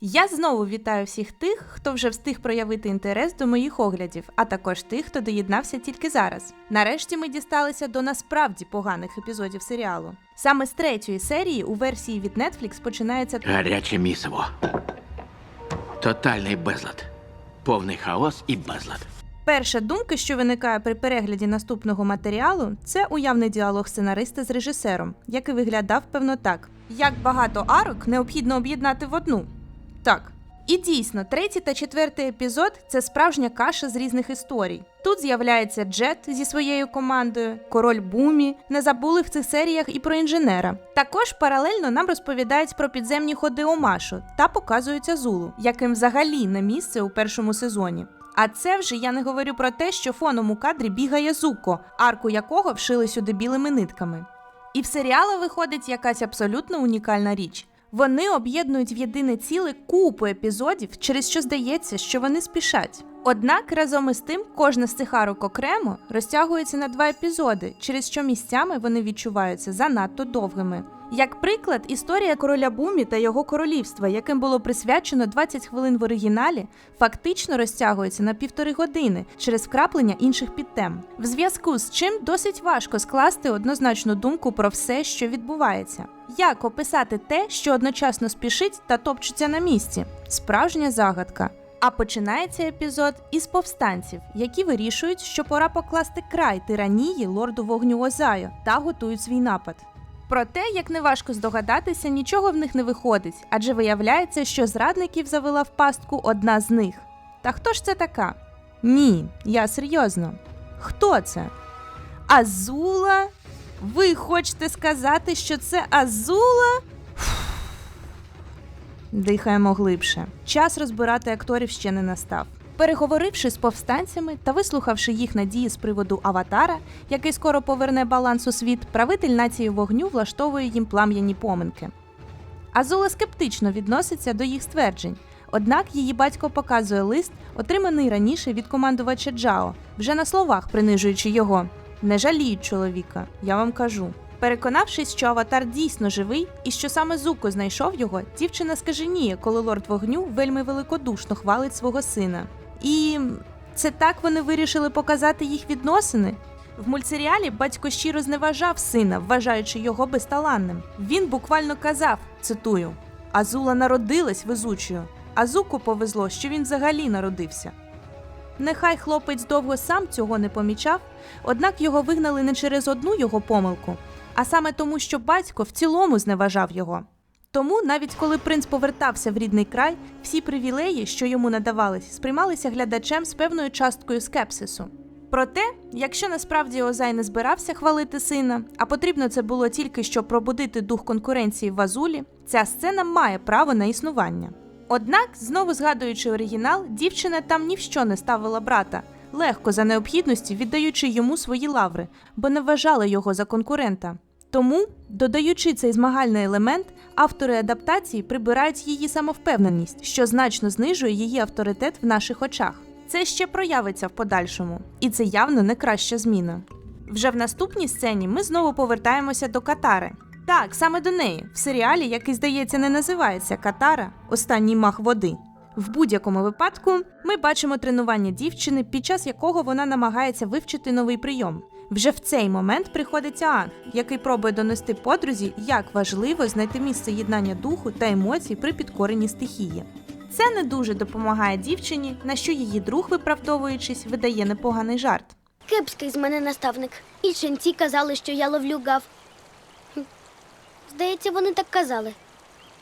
Я знову вітаю всіх тих, хто вже встиг проявити інтерес до моїх оглядів, а також тих, хто доєднався тільки зараз. Нарешті ми дісталися до насправді поганих епізодів серіалу. Саме з третьої серії у версії від Netflix починається Гаряче місиво. Тотальний безлад. Повний хаос і безлад. Перша думка, що виникає при перегляді наступного матеріалу, це уявний діалог сценариста з режисером, який виглядав певно так: як багато арок необхідно об'єднати в одну. Так. І дійсно, третій та четвертий епізод це справжня каша з різних історій. Тут з'являється Джет зі своєю командою, король Бумі. Не забули в цих серіях і про інженера. Також паралельно нам розповідають про підземні ходи Омашу та показується Зулу, яким взагалі не місце у першому сезоні. А це вже я не говорю про те, що фоном у кадрі бігає Зуко, арку якого вшили сюди білими нитками. І в серіали виходить якась абсолютно унікальна річ. Вони об'єднують в єдине ціле купу епізодів, через що здається, що вони спішать. Однак разом із тим кожна з цих арок окремо розтягується на два епізоди, через що місцями вони відчуваються занадто довгими. Як приклад, історія короля Бумі та його королівства, яким було присвячено 20 хвилин в оригіналі, фактично розтягується на півтори години через вкраплення інших підтем. В зв'язку з чим досить важко скласти однозначну думку про все, що відбувається. Як описати те, що одночасно спішить та топчеться на місці? Справжня загадка. А починається епізод із повстанців, які вирішують, що пора покласти край тиранії лорду вогню Озаю та готують свій напад. Проте, як неважко здогадатися, нічого в них не виходить, адже виявляється, що зрадників завела в пастку одна з них. Та хто ж це така? Ні, я серйозно. Хто це? Азула? Ви хочете сказати, що це Азула? Дихаємо глибше. Час розбирати акторів ще не настав. Переговоривши з повстанцями та вислухавши їх надії з приводу аватара, який скоро поверне баланс у світ, правитель нації вогню влаштовує їм плам'яні поминки. Азула скептично відноситься до їх стверджень. Однак її батько показує лист, отриманий раніше від командувача Джао, вже на словах принижуючи його. Не жаліють чоловіка, я вам кажу. Переконавшись, що аватар дійсно живий і що саме Зуко знайшов його, дівчина скаженіє, коли лорд вогню вельми великодушно хвалить свого сина. І це так вони вирішили показати їх відносини. В мультсеріалі батько щиро зневажав сина, вважаючи його безталанним. Він буквально казав, цитую: Азула народилась везучою, а Зуку повезло, що він взагалі народився. Нехай хлопець довго сам цього не помічав, однак його вигнали не через одну його помилку, а саме тому, що батько в цілому зневажав його. Тому, навіть коли принц повертався в рідний край, всі привілеї, що йому надавались, сприймалися глядачем з певною часткою скепсису. Проте, якщо насправді Озай не збирався хвалити сина, а потрібно це було тільки щоб пробудити дух конкуренції в Азулі, ця сцена має право на існування. Однак, знову згадуючи оригінал, дівчина там ні в що не ставила брата, легко за необхідності віддаючи йому свої лаври, бо не вважала його за конкурента. Тому, додаючи цей змагальний елемент, автори адаптації прибирають її самовпевненість, що значно знижує її авторитет в наших очах. Це ще проявиться в подальшому, і це явно не краща зміна. Вже в наступній сцені ми знову повертаємося до Катари. Так, саме до неї, в серіалі, який, здається, не називається Катара Останній мах води. В будь-якому випадку ми бачимо тренування дівчини, під час якого вона намагається вивчити новий прийом. Вже в цей момент приходить Аанг, який пробує донести подрузі, як важливо знайти місце єднання духу та емоцій при підкоренні стихії. Це не дуже допомагає дівчині, на що її друг, виправдовуючись, видає непоганий жарт. Кепський з мене наставник. І ченці казали, що я ловлю гав. Здається, вони так казали.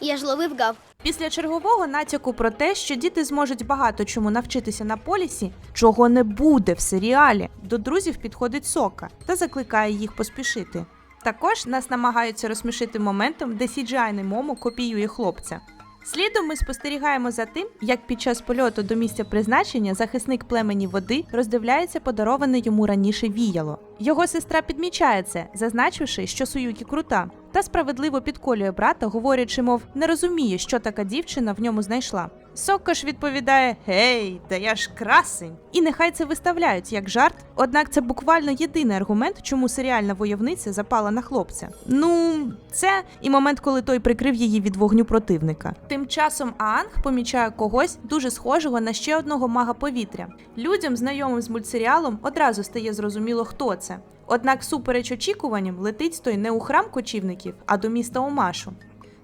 Я ж ловив гав. Після чергового натяку про те, що діти зможуть багато чому навчитися на полісі, чого не буде в серіалі, до друзів підходить сока та закликає їх поспішити. Також нас намагаються розсмішити моментом, де CGI Момо копіює хлопця. Слідом ми спостерігаємо за тим, як під час польоту до місця призначення захисник племені води роздивляється подароване йому раніше віяло. Його сестра підмічає це, зазначивши, що Суюкі крута, та справедливо підколює брата, говорячи, мов не розуміє, що така дівчина в ньому знайшла. Сокко ж відповідає: Гей, та я ж красень. І нехай це виставляють як жарт, однак це буквально єдиний аргумент, чому серіальна войовниця запала на хлопця. Ну, це і момент, коли той прикрив її від вогню противника. Тим часом Аанг помічає когось дуже схожого на ще одного мага повітря. Людям, знайомим з мультсеріалом, одразу стає зрозуміло, хто це. Однак, супереч очікуванням, летить той не у храм кочівників, а до міста Омашу.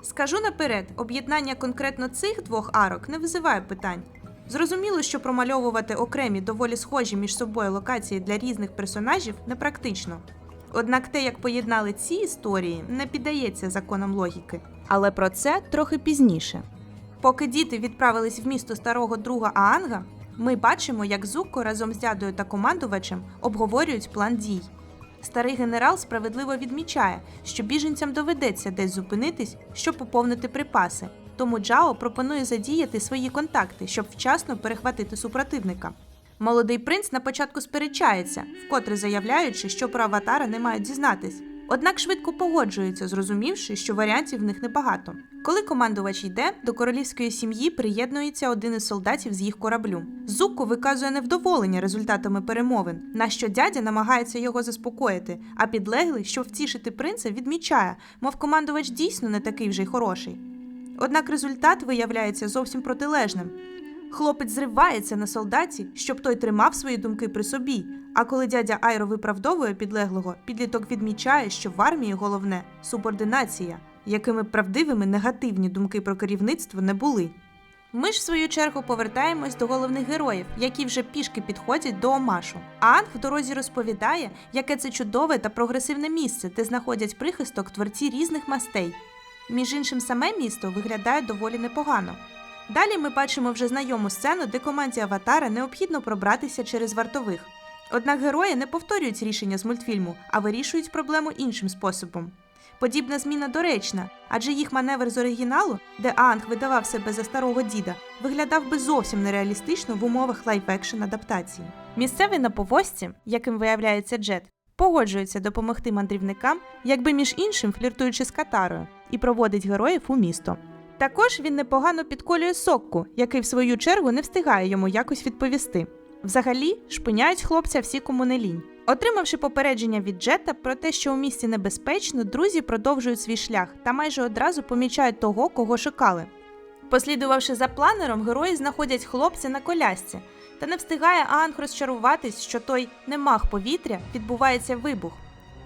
Скажу наперед, об'єднання конкретно цих двох арок не визиває питань. Зрозуміло, що промальовувати окремі доволі схожі між собою локації для різних персонажів непрактично. Однак те, як поєднали ці історії, не піддається законам логіки. Але про це трохи пізніше. Поки діти відправились в місто старого друга Аанга, ми бачимо, як Зукко разом з дядою та командувачем обговорюють план дій. Старий генерал справедливо відмічає, що біженцям доведеться десь зупинитись, щоб поповнити припаси. Тому Джао пропонує задіяти свої контакти, щоб вчасно перехватити супротивника. Молодий принц на початку сперечається, вкотре заявляючи, що про аватара не мають дізнатись. Однак швидко погоджується, зрозумівши, що варіантів в них небагато. Коли командувач йде, до королівської сім'ї приєднується один із солдатів з їх кораблю. Зукко виказує невдоволення результатами перемовин, на що дядя намагається його заспокоїти, а підлеглий, щоб втішити принца, відмічає, мов командувач дійсно не такий вже й хороший. Однак результат виявляється зовсім протилежним. Хлопець зривається на солдаті, щоб той тримав свої думки при собі. А коли дядя Айро виправдовує підлеглого, підліток відмічає, що в армії головне субординація, якими правдивими негативні думки про керівництво не були. Ми ж, в свою чергу, повертаємось до головних героїв, які вже пішки підходять до Омашу. А Анг в дорозі розповідає, яке це чудове та прогресивне місце, де знаходять прихисток творці різних мастей. Між іншим, саме місто виглядає доволі непогано. Далі ми бачимо вже знайому сцену, де команді Аватара необхідно пробратися через вартових. Однак герої не повторюють рішення з мультфільму, а вирішують проблему іншим способом. Подібна зміна доречна, адже їх маневр з оригіналу, де Анг видавав себе за старого діда, виглядав би зовсім нереалістично в умовах лайв-екшн адаптації. Місцевий на повозці, яким виявляється Джет, погоджується допомогти мандрівникам, якби між іншим фліртуючи з катарою, і проводить героїв у місто. Також він непогано підколює сокку, який в свою чергу не встигає йому якось відповісти. Взагалі, шпиняють хлопця всі кому не лінь. Отримавши попередження від Джета про те, що у місті небезпечно, друзі продовжують свій шлях та майже одразу помічають того, кого шукали. Послідувавши за планером, герої знаходять хлопця на колясці, та не встигає Аанг розчаруватись, що той не маг повітря відбувається вибух.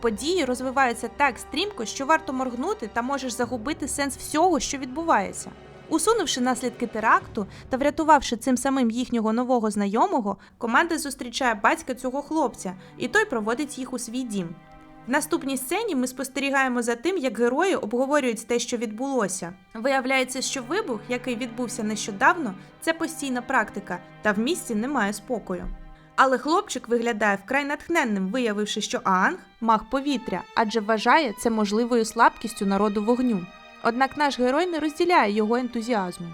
Події розвиваються так стрімко, що варто моргнути та можеш загубити сенс всього, що відбувається. Усунувши наслідки теракту та врятувавши цим самим їхнього нового знайомого, команда зустрічає батька цього хлопця, і той проводить їх у свій дім. В наступній сцені ми спостерігаємо за тим, як герої обговорюють те, що відбулося. Виявляється, що вибух, який відбувся нещодавно, це постійна практика, та в місті немає спокою. Але хлопчик виглядає вкрай натхненним, виявивши, що Аанг маг повітря, адже вважає це можливою слабкістю народу вогню. Однак наш герой не розділяє його ентузіазму.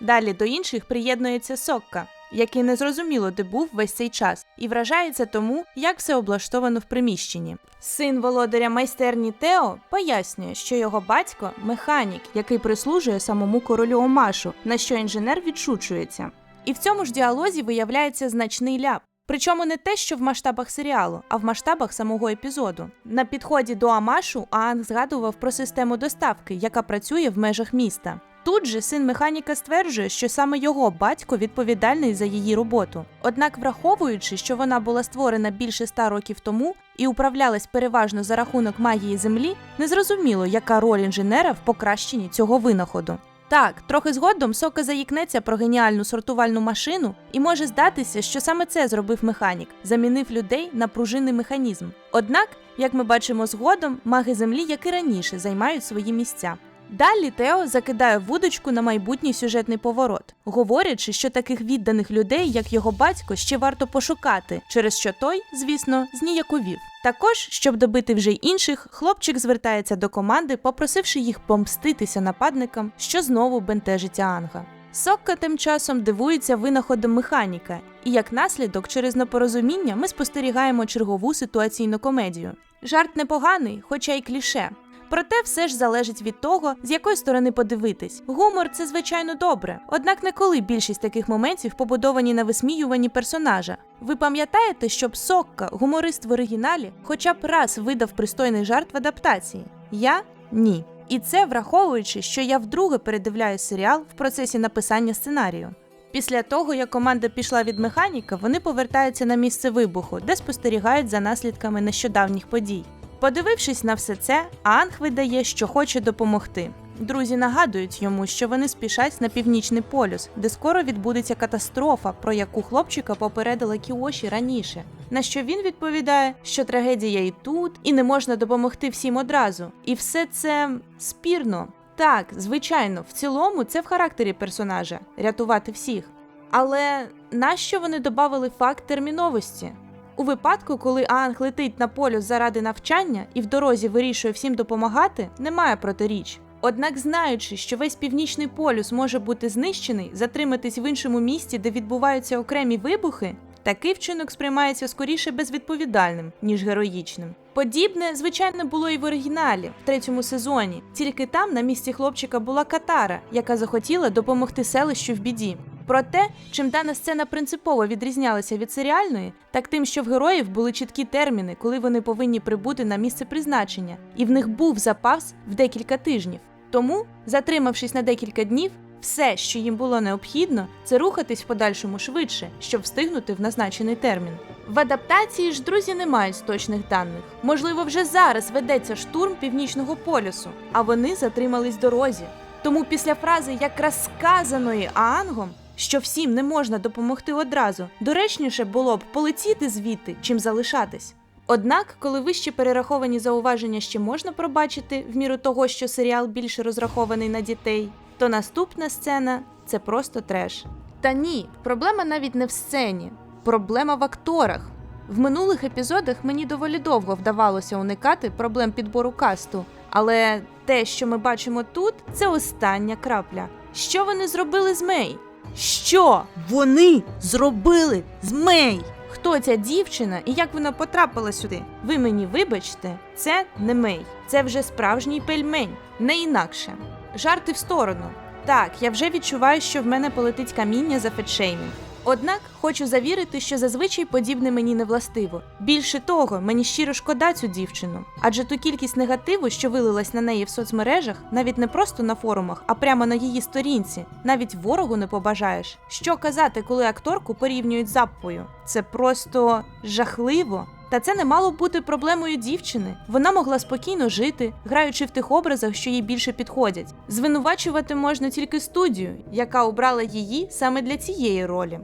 Далі до інших приєднується Сокка, який незрозуміло де був весь цей час, і вражається тому, як все облаштовано в приміщенні. Син володаря майстерні Тео пояснює, що його батько механік, який прислужує самому королю Омашу, на що інженер відшучується. І в цьому ж діалозі виявляється значний ляп. Причому не те, що в масштабах серіалу, а в масштабах самого епізоду. На підході до Амашу Аанг згадував про систему доставки, яка працює в межах міста. Тут же син механіка стверджує, що саме його батько відповідальний за її роботу. Однак, враховуючи, що вона була створена більше ста років тому і управлялась переважно за рахунок магії землі, незрозуміло, яка роль інженера в покращенні цього винаходу. Так, трохи згодом Сока заїкнеться про геніальну сортувальну машину, і може здатися, що саме це зробив механік, замінив людей на пружинний механізм. Однак, як ми бачимо згодом, маги землі, як і раніше, займають свої місця. Далі Тео закидає вудочку на майбутній сюжетний поворот, говорячи, що таких відданих людей, як його батько, ще варто пошукати, через що той, звісно, зніяковів. Також, щоб добити вже й інших, хлопчик звертається до команди, попросивши їх помститися нападникам, що знову бентежить Анга. Сокка тим часом дивується винаходом механіка, і як наслідок, через непорозуміння ми спостерігаємо чергову ситуаційну комедію. Жарт непоганий, хоча й кліше. Проте все ж залежить від того, з якої сторони подивитись. Гумор це звичайно добре, однак не коли більшість таких моментів побудовані на висміюванні персонажа. Ви пам'ятаєте, щоб Сокка, гуморист в оригіналі, хоча б раз видав пристойний жарт в адаптації? Я ні. І це враховуючи, що я вдруге передивляю серіал в процесі написання сценарію. Після того, як команда пішла від механіка, вони повертаються на місце вибуху, де спостерігають за наслідками нещодавніх подій. Подивившись на все це, Анг видає, що хоче допомогти. Друзі нагадують йому, що вони спішать на північний полюс, де скоро відбудеться катастрофа, про яку хлопчика попередила Кіоші раніше. На що він відповідає, що трагедія і тут, і не можна допомогти всім одразу. І все це спірно. Так, звичайно, в цілому це в характері персонажа рятувати всіх. Але нащо вони додали факт терміновості? У випадку, коли Аанг летить на полюс заради навчання і в дорозі вирішує всім допомагати, немає протиріч. Однак, знаючи, що весь північний полюс може бути знищений, затриматись в іншому місці, де відбуваються окремі вибухи, такий вчинок сприймається скоріше безвідповідальним, ніж героїчним. Подібне, звичайно, було і в оригіналі, в третьому сезоні. Тільки там на місці хлопчика була Катара, яка захотіла допомогти селищу в біді. Проте, чим дана сцена принципово відрізнялася від серіальної, так тим, що в героїв були чіткі терміни, коли вони повинні прибути на місце призначення, і в них був запас в декілька тижнів. Тому, затримавшись на декілька днів, все, що їм було необхідно, це рухатись в подальшому швидше, щоб встигнути в назначений термін. В адаптації ж друзі не мають точних даних. Можливо, вже зараз ведеться штурм північного полюсу, а вони затримались в дорозі. Тому після фрази якраз сказаної Аангом, що всім не можна допомогти одразу, доречніше було б полетіти звідти, чим залишатись. Однак, коли вище перераховані зауваження ще можна пробачити в міру того, що серіал більше розрахований на дітей, то наступна сцена це просто треш. Та ні, проблема навіть не в сцені, проблема в акторах. В минулих епізодах мені доволі довго вдавалося уникати проблем підбору касту, але те, що ми бачимо тут, це остання крапля. Що вони зробили з Мей? Що вони зробили з Мей? Хто ця дівчина і як вона потрапила сюди? Ви мені вибачте, це не Мей, це вже справжній пельмень, не інакше. Жарти в сторону. Так, я вже відчуваю, що в мене полетить каміння за фетшеймінг. Однак хочу завірити, що зазвичай подібне мені не властиво. Більше того, мені щиро шкода цю дівчину, адже ту кількість негативу, що вилилась на неї в соцмережах, навіть не просто на форумах, а прямо на її сторінці, навіть ворогу не побажаєш. Що казати, коли акторку порівнюють з Аппою? Це просто жахливо. Та це не мало бути проблемою дівчини. Вона могла спокійно жити, граючи в тих образах, що їй більше підходять. Звинувачувати можна тільки студію, яка обрала її саме для цієї ролі.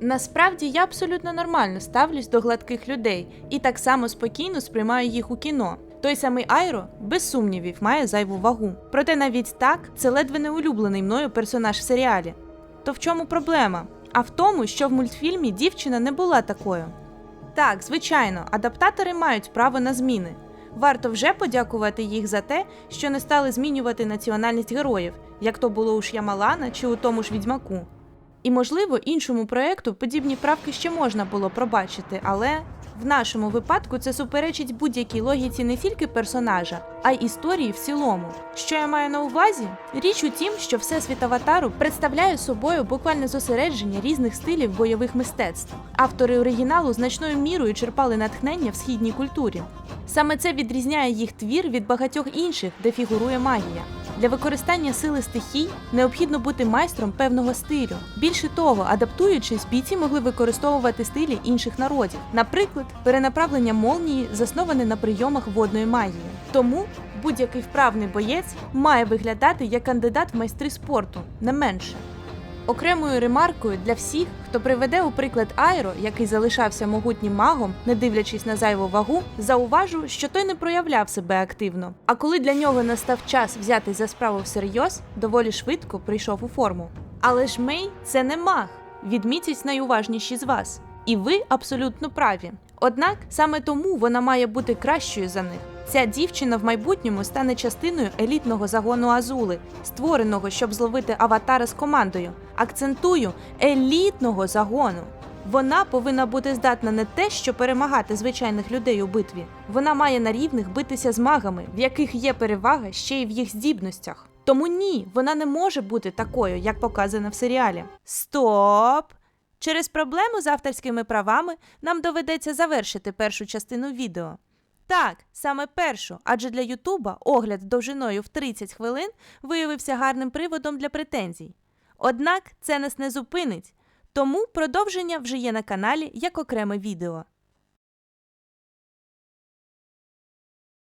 Насправді я абсолютно нормально ставлюсь до гладких людей і так само спокійно сприймаю їх у кіно. Той самий Айро, без сумнівів, має зайву вагу. Проте навіть так це ледве не улюблений мною персонаж в серіалі. То в чому проблема? А в тому, що в мультфільмі дівчина не була такою. Так, звичайно, адаптатори мають право на зміни. Варто вже подякувати їх за те, що не стали змінювати національність героїв, як то було у Ш'ямалана чи у тому ж відьмаку. І, можливо, іншому проекту подібні правки ще можна було пробачити, але в нашому випадку це суперечить будь-якій логіці не тільки персонажа, а й історії в цілому. Що я маю на увазі? Річ у тім, що всесвіт аватару представляє собою буквальне зосередження різних стилів бойових мистецтв. Автори оригіналу значною мірою черпали натхнення в східній культурі. Саме це відрізняє їх твір від багатьох інших, де фігурує магія. Для використання сили стихій необхідно бути майстром певного стилю. Більше того, адаптуючись, бійці могли використовувати стилі інших народів, наприклад, перенаправлення молнії, засноване на прийомах водної магії. Тому будь-який вправний боєць має виглядати як кандидат в майстри спорту, не менше. Окремою ремаркою для всіх, хто приведе у приклад Айро, який залишався могутнім магом, не дивлячись на зайву вагу, зауважу, що той не проявляв себе активно. А коли для нього настав час взяти за справу всерйоз, доволі швидко прийшов у форму. Але ж Мей це не маг, відмітять найуважніші з вас. І ви абсолютно праві. Однак саме тому вона має бути кращою за них. Ця дівчина в майбутньому стане частиною елітного загону Азули, створеного, щоб зловити аватара з командою. Акцентую елітного загону. Вона повинна бути здатна не те, що перемагати звичайних людей у битві. Вона має на рівних битися з магами, в яких є перевага ще й в їх здібностях. Тому ні, вона не може бути такою, як показано в серіалі. Стоп! Через проблему з авторськими правами нам доведеться завершити першу частину відео. Так, саме першу, адже для Ютуба огляд довжиною в 30 хвилин виявився гарним приводом для претензій. Однак це нас не зупинить, тому продовження вже є на каналі як окреме відео.